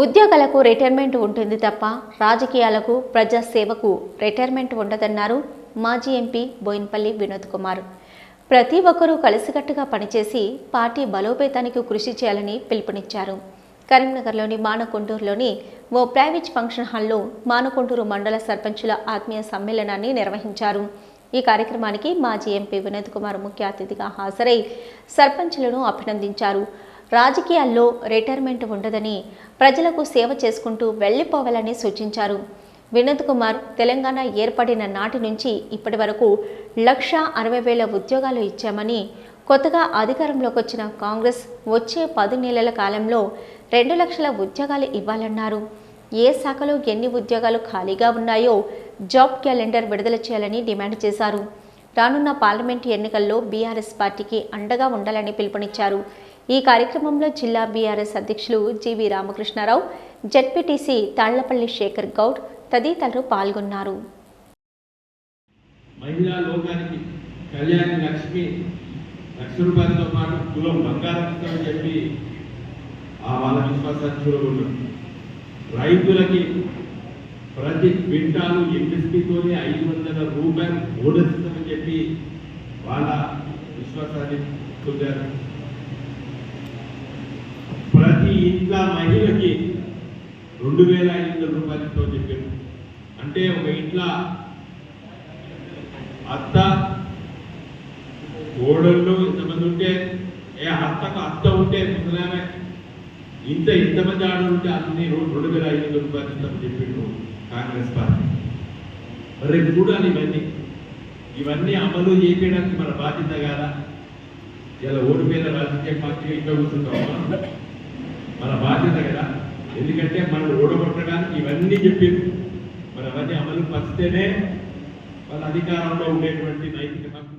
ఉద్యోగాలకు రిటైర్మెంట్ ఉంటుంది తప్ప రాజకీయాలకు ప్రజాసేవకు రిటైర్మెంట్ ఉండదన్నారు మాజీ ఎంపీ బోయిన్పల్లి వినోద్ కుమార్. ప్రతి ఒక్కరూ కలిసికట్టుగా పనిచేసి పార్టీ బలోపేతానికి కృషి చేయాలని పిలుపునిచ్చారు. కరీంనగర్లోని మానకొండూరులోని ఓ ప్రైవేట్ ఫంక్షన్ హాల్లో మానకొండూరు మండల సర్పంచుల ఆత్మీయ సమ్మేళనాన్ని నిర్వహించారు. ఈ కార్యక్రమానికి మాజీ ఎంపీ వినోద్ కుమార్ ముఖ్య అతిథిగా హాజరై సర్పంచులను అభినందించారు. రాజకీయాల్లో రిటైర్మెంట్ ఉండదని ప్రజలకు సేవ చేసుకుంటూ వెళ్ళిపోవాలని సూచించారు. వినోద్ కుమార్ తెలంగాణ ఏర్పడిన నాటి నుంచి ఇప్పటి వరకు లక్ష అరవై వేల ఉద్యోగాలు ఇచ్చామని కొత్తగా అధికారంలోకి వచ్చిన కాంగ్రెస్ వచ్చే పది నెలల కాలంలో రెండు లక్షల ఉద్యోగాలు ఇవ్వాలన్నారు. ఏ శాఖలో ఎన్ని ఉద్యోగాలు ఖాళీగా ఉన్నాయో జాబ్ క్యాలెండర్ విడుదల చేయాలని డిమాండ్ చేశారు. రానున్న పార్లమెంటు ఎన్నికల్లో బీఆర్ఎస్ పార్టీకి అండగా ఉండాలని పిలుపునిచ్చారు. ఈ కార్యక్రమంలో జిల్లా బీఆర్ఎస్ అధ్యక్షులు జీవి రామకృష్ణారావు జడ్పీటీసీ తాళ్ళపల్లి శేఖర్ గౌడ్ తదితరులు పాల్గొన్నారు. మహిళా లోకానికి కళ్యాణి లక్ష్మి లక్ష రూపాయలతో పాటు కులం బంగారం ఇస్తామని చెప్పి ఆ వాళ్ళ విశ్వాసాన్ని చూడకూడదు. రైతులకి ప్రతి క్వింటాలు ఎంఎస్పితోనే ఐదు వందల రూపాయలు ఓడిస్తామని చెప్పి వాళ్ళ విశ్వాసాన్ని పొందారు ప్రతి ఇట్లా మహిళకి రెండు వేల ఐదు వందల రూపాయలు చెప్పారు. అంటే ఒక ఇంట్లో అత్త కోడళ్ళు ఇంతమంది ఉంటే ఏ అత్తకు అత్త ఉంటే ముసలామె ఇంత ఇంతమంది ఆడలు ఉంటే అన్ని రెండు వేల ఐదు వందల రూపాయలు ఇస్తామని చెప్పిండు కాంగ్రెస్ పార్టీ. మరి రేపు చూడాలి ఇవన్నీ. ఇవన్నీ అమలు చేయడానికి మన బాధ్యత కాదా? ఇలా ఓడిపోయిన రాజకీయ పార్టీ ఇంట్లో కూర్చుంటామా మన బాధ్యత కదా. ఎందుకంటే మనం ఓడగొట్టడానికి ఇవన్నీ చెప్పింది. మరి అవన్నీ అమలు పరిస్తేనే వాళ్ళ అధికారంలో ఉండేటువంటి నైతిక